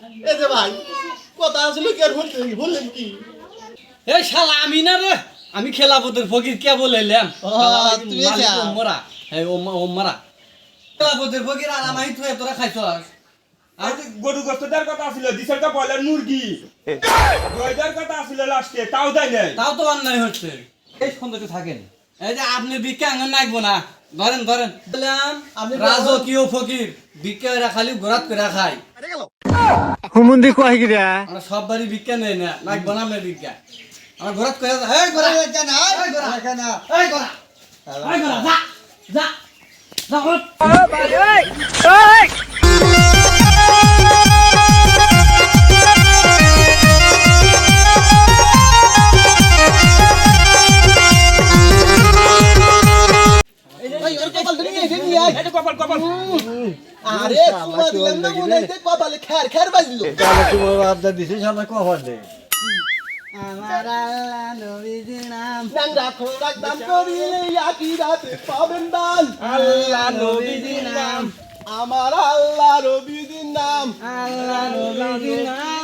এই যে ভাই কথা কি আর বলতে বললেন কি? এই শালা আমি না রে আমি খেলাপথের ফকির কে বলেলাম ও, তুমি যা। ওমরা এই ওমরা খেলাপথের ফকির আর আমি তুই তোরা খাইছস। আর গরু গোস্ত দেওয়ার কথা ছিল দিশের তো বয়লার মুরগি। দেওয়ার কথা ছিল লাস্টে তাও দেয় নাই। তাও তো অন্যায় হচ্ছে। এই সৌন্দর্য থাকেন। এই যে আপনি ভিক্ষা আঙন নাকবো না। ধরেন ধরেন। রাজকীয় ফকির এরা খালি গোরাত করে খায়। হুমুন্দি কয় গিরা আমরা সব বাড়ি ভিক্ষা নেই না নাকবো না আমরা ভিক্ষা আমার গোরাত করে এই গোরা এই গোরা এই গোরা এই গোরা যা যা যা ওঠ। ভাই ওর কপাল ধরে নিয়ে নিয়ে কপাল কপাল আরে তোমা দিলাম না মনে হইতে কপালে খ্যার খ্যার বাজলো। তাহলে তোমার আবদা দিছে? সামনে কখন দে আমার আল্লাহ রবি নাম। নাংরা খোরাক দাম করিলে একই রাতে পাবেন দান আল্লাহ নবীজির নাম। আমার আল্লাহ রবিদিন নাম। আল্লাহ নবীজির নাম।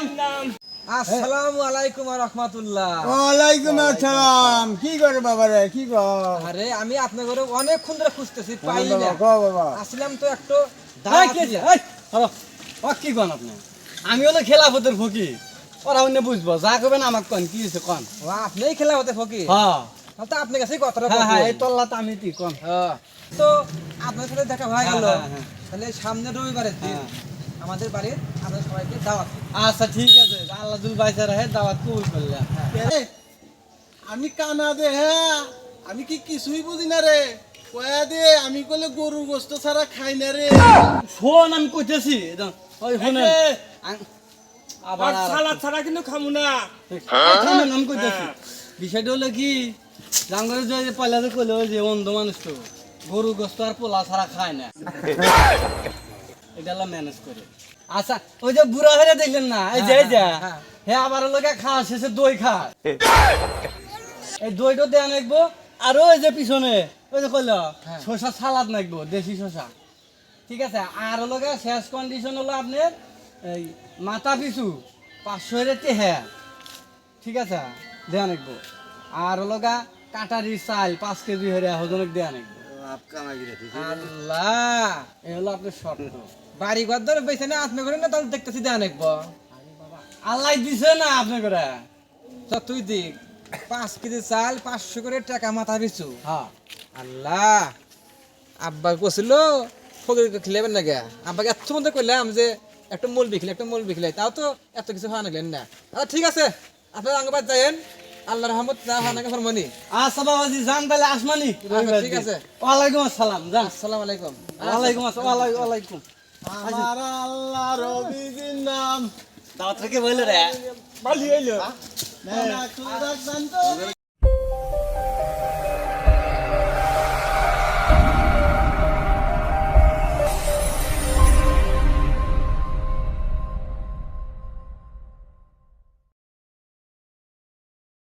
আসসালামু আলাইকুম ওয়া রাহমাতুল্লাহ। ওয়ালাইকুম আসসালাম। কি করে বাবা রে কি কর? আরে আমি আপনার ঘরে অনেকক্ষণ ধরে খুঁজতেছি পাই না। বাবা বাবা। আসলাম তো একটু কে কোন আপনি? আমি হলো খেলাফতের ফকির। ওরা অন্য বুঝব যা করবেন আমাকে কোন কি হয়েছে কোন? ও, আপনিই খেলা হতে ফকি হ্যাঁ তো আপনার কাছেই কথাটা হ্যাঁ হ্যাঁ এই তল্লা তো আমি কোন? হ্যাঁ। তো আপনার সাথে দেখা হয়ে গেল। হ্যাঁ, হ্যাঁ, তাহলে সামনে রবিবারের দিন। হ্যাঁ। আমাদের বাড়ির আপনাদের সবাইকে দাওয়াত আচ্ছা ঠিক আছে। আল্লাহ দুল বাইসা রাহে দাওয়াত কবুল করলাম। এ, আমি কানা দে হ্যাঁ। আমি কি কিছুই বুঝি না রে। কয়া দে আমি কলে গরু গোস্ত ছাড়া খাই না রে। ফোন আমি কইতেছি ওই ফোনে আবার সালাদ ছাড়া কিন্তু খামু না। আমি কইতেছি। বিষয়টা হলো কি জাঙ্গরে যে পয়লা যে কইলো যে অন্ধ মানুষ তো গরু গোস্ত আর পোলা ছাড়া খায় না। এটা হলো ম্যানেজ করে। আচ্ছা ওই যে বুড়া হয়ে দেখলেন না? এই যে যে হ্যাঁ। হে আবার লোকে খাওয়া শেষে দই খায় এই দইটা দেয়া নাকবো আর ওই যে পিছনে ওই যে কইলো হ্যাঁ। শসা সালাদ নাকবো দেশি শসা। ঠিক আছে আর লোকে শেষ কন্ডিশন হলো আপনার এই মাথা পিছু পাঁচশো রেটে হ্যাঁ ঠিক আছে দেয়া নাকবো আর লগা কাটারি চাল পাঁচ কেজি হরে হজনক দেয়া নাকবো আল্লাহ এই হলো আপনার শর্ত বাড়ি ঘর ধরে বেছে না আপনার ঘরে না তাহলে দেখতেছি দেয়া নেকবো আল্লাহ দিছে না আপনার করে তো তুই দিক পাঁচ কেজি চাল পাঁচশো করে টাকা মাথা পিছু। হ্যাঁ। আল্লাহ আব্বা কছিল ফকিরকে খেলেবেন না গা। আব্বাকে এত মধ্যে করলাম যে একটা মূল বিখলে একটা মূল বিখলে তাও তো এত কিছু হওয়া নাগলেন না। আচ্ছা ঠিক আছে আপনার আঙ্গবাদ যাইন আল্লাহ রহমত যা হওয়া আজি ফরমানি। আচ্ছা বাবাজি যান তাহলে আসমানি। আচ্ছা, ঠিক আছে। ওয়ালাইকুম আসসালাম যান। আসসালাম আলাইকুম। ওয়ালাইকুম আসসালাম ওয়ালাইকুম আমার আল্লাহ রবিজির নাম। দাওয়াত থেকে বলল রে। বালি এলো নাংরা খোরাক দাম করিলে